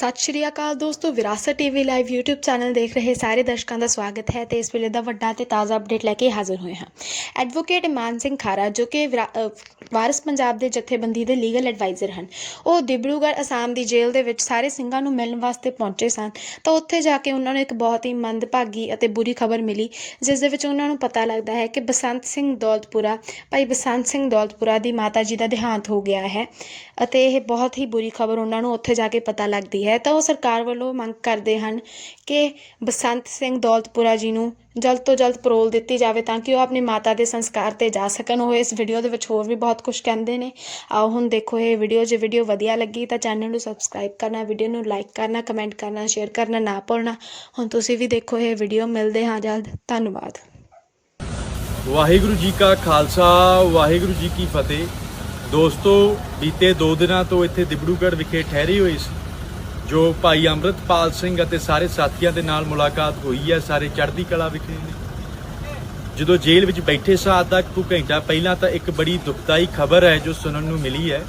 ਸਤਿ ਸ਼੍ਰੀ ਅਕਾਲ ਦੋਸਤੋ ਵਿਰਾਸਤ ਟੀਵੀ ਲਾਈਵ YouTube ਚੈਨਲ ਦੇਖ ਰਹੇ ਸਾਰੇ ਦਰਸ਼ਕਾਂ ਦਾ ਸਵਾਗਤ ਹੈ ਤੇ ਇਸ ਵੇਲੇ ਦਾ ਵੱਡਾ ਤੇ ਤਾਜ਼ਾ ਅਪਡੇਟ ਲੈ ਕੇ ਹਾਜ਼ਰ ਹੋਏ ਹਾਂ। ਐਡਵੋਕੇਟ ਮਾਨ ਸਿੰਘ ਖਾਰਾ ਜੋ ਕਿ ਵਿਰਾ- ਅ, ਵਾਰਿਸ ਪੰਜਾਬ ਦੇ ਜਥੇਬੰਦੀ ਦੇ ਲੀਗਲ ਐਡਵਾਈਜ਼ਰ ਹਨ ਉਹ ਡਿਬਰੂਗੜ੍ਹ ਅਸਾਮ ਦੀ ਜੇਲ੍ਹ ਦੇ ਵਿੱਚ ਸਾਰੇ ਸਿੰਘਾਂ ਨੂੰ ਮਿਲਣ ਵਾਸਤੇ ਪਹੁੰਚੇ ਸਨ ਤਾਂ ਉੱਥੇ ਜਾ ਕੇ ਉਹਨਾਂ ਨੂੰ ਇੱਕ ਬਹੁਤ ਹੀ ਮੰਦਭਾਗੀ ਅਤੇ ਬੁਰੀ ਖਬਰ ਮਿਲੀ ਜਿਸ ਦੇ ਵਿੱਚ ਉਹਨਾਂ ਨੂੰ ਪਤਾ ਲੱਗਦਾ ਹੈ ਕਿ ਬਸੰਤ ਸਿੰਘ ਦੌਲਤਪੁਰਾ ਭਾਈ ਬਸੰਤ ਸਿੰਘ ਦੌਲਤਪੁਰਾ ਦੀ ਮਾਤਾ ਜੀ ਦਾ ਦੇਹਾਂਤ ਹੋ ਗਿਆ ਹੈ ਅਤੇ ਇਹ ਬਹੁਤ ਹੀ ਬੁਰੀ ਖਬਰ ਉਹਨਾਂ ਨੂੰ ਉੱਥੇ ਜਾ ਕੇ ਪਤਾ ਲੱਗਦੀ ਹੈ। ਤਾਂ ਉਹ ਸਰਕਾਰ ਵੱਲੋਂ ਮੰਗ ਕਰਦੇ ਹਨ ਕਿ ਬਸੰਤ ਸਿੰਘ ਦੌਲਤਪੁਰਾ ਜੀ ਨੂੰ ਜਲਦ ਤੋਂ ਜਲਦ ਪਰੋਲ ਦਿੱਤੀ ਜਾਵੇ ਤਾਂ ਕਿ ਉਹ ਆਪਣੀ ਮਾਤਾ ਦੇ ਸੰਸਕਾਰ ਤੇ ਜਾ ਸਕਣ। ਉਹ ਇਸ ਵੀਡੀਓ ਦੇ ਵਿੱਚ ਹੋਰ ਵੀ ਬਹੁਤ ਕੁਝ ਕਹਿੰਦੇ ਨੇ। ਆਓ ਹੁਣ ਦੇਖੋ ਇਹ ਵੀਡੀਓ, ਜੇ ਵੀਡੀਓ ਵਧੀਆ ਲੱਗੀ ਤਾਂ ਚੈਨਲ ਨੂੰ ਸਬਸਕ੍ਰਾਈਬ ਕਰਨਾ, ਵੀਡੀਓ ਨੂੰ ਲਾਈਕ ਕਰਨਾ ਕਮੈਂਟ ਕਰਨਾ ਸ਼ੇਅਰ ਕਰਨਾ ਨਾ ਭੁੱਲਣਾ। ਹੁਣ ਤੁਸੀਂ ਵੀ ਦੇਖੋ ਇਹ ਵੀਡੀਓ। ਮਿਲਦੇ ਹਾਂ ਜਲਦ। ਧੰਨਵਾਦ। ਵਾਹਿਗੁਰੂ ਜੀ ਕਾ ਖਾਲਸਾ, ਵਾਹਿਗੁਰੂ ਜੀ ਕੀ ਫਤਿਹ। ਦੋਸਤੋ, ਬੀਤੇ 2 ਦਿਨਾਂ ਤੋਂ ਇੱਥੇ ਦਿਬੜੂਗੜ੍ਹ ਵਿਖੇ ਠਹਿਰੀ ਹੋਈ ਸੀ। ਜੋ ਭਾਈ ਅੰਮ੍ਰਿਤਪਾਲ ਸਿੰਘ ਅਤੇ ਸਾਰੇ ਸਾਥੀਆਂ ਦੇ ਨਾਲ ਮੁਲਾਕਾਤ ਹੋਈ ਹੈ ਸਾਰੇ ਚੜ੍ਹਦੀ ਕਲਾ ਵਿਖੇ ਨੇ। ਜਦੋਂ ਜੇਲ੍ਹ ਵਿੱਚ ਬੈਠੇ ਸਾਂ ਅੱਧਾ ਕੁ ਘੰਟਾ ਪਹਿਲਾਂ ਤਾਂ ਇੱਕ ਬੜੀ ਦੁਖਦਾਈ ਖਬਰ ਹੈ ਜੋ ਸੁਣਨ ਨੂੰ ਮਿਲੀ ਹੈ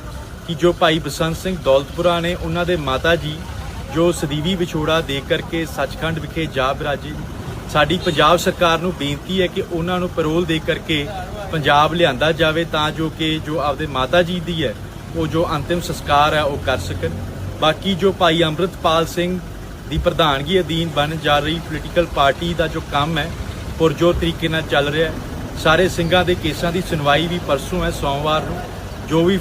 ਕਿ ਜੋ ਭਾਈ ਬਸੰਤ ਸਿੰਘ ਦੌਲਤਪੁਰਾ ਨੇ ਉਹਨਾਂ ਦੇ ਮਾਤਾ ਜੀ ਜੋ ਸਦੀਵੀ ਵਿਛੋੜਾ ਦੇ ਕਰਕੇ ਸੱਚਖੰਡ ਵਿਖੇ ਜਾ ਬਿਰਾਜੇ ਸਾਡੀ ਪੰਜਾਬ ਸਰਕਾਰ ਨੂੰ ਬੇਨਤੀ ਹੈ ਕਿ ਉਹਨਾਂ ਨੂੰ ਪੈਰੋਲ ਦੇ ਕਰਕੇ ਪੰਜਾਬ ਲਿਆਂਦਾ ਜਾਵੇ ਤਾਂ ਜੋ ਕਿ ਜੋ ਆਪਦੇ ਮਾਤਾ ਜੀ ਦੀ ਹੈ, ਉਹ ਜੋ ਅੰਤਿਮ ਸੰਸਕਾਰ ਹੈ, ਉਹ ਕਰ ਸਕਣ। ਬਾਕੀ ਜੋ ਭਾਈ ਅੰਮ੍ਰਿਤਪਾਲ ਸਿੰਘ ਦੀ ਪ੍ਰਧਾਨਗੀ ਅਧੀਨ ਬਣ ਜਾ ਰਹੀ ਪੋਲੀਟੀਕਲ ਪਾਰਟੀ ਦਾ ਜੋ ਕੰਮ ਹੈ, ਪੁਰਜੋਰ ਤਰੀਕੇ ਨਾਲ ਚੱਲ ਰਿਹਾ ਹੈ। ਸਾਰੇ ਸਿੰਘਾਂ ਦੇ ਕੇਸਾਂ ਦੀ ਸੁਣਵਾਈ ਵੀ ਪਰਸੋਂ ਹੈ, ਸੋਮਵਾਰ ਨੂੰ, ਜੋ ਵੀ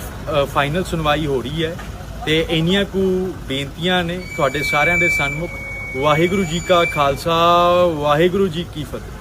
ਫਾਈਨਲ ਸੁਣਵਾਈ ਹੋ ਰਹੀ ਹੈ। ਤੇ ਇੰਨੀਆਂ ਕੁ ਬੇਨਤੀਆਂ ਨੇ ਤੁਹਾਡੇ ਸਾਰਿਆਂ ਦੇ ਸਨਮੁਖ। ਵਾਹਿਗੁਰੂ ਜੀ ਕਾ ਖਾਲਸਾ, ਵਾਹਿਗੁਰੂ ਜੀ ਕੀ ਫਤਿਹ।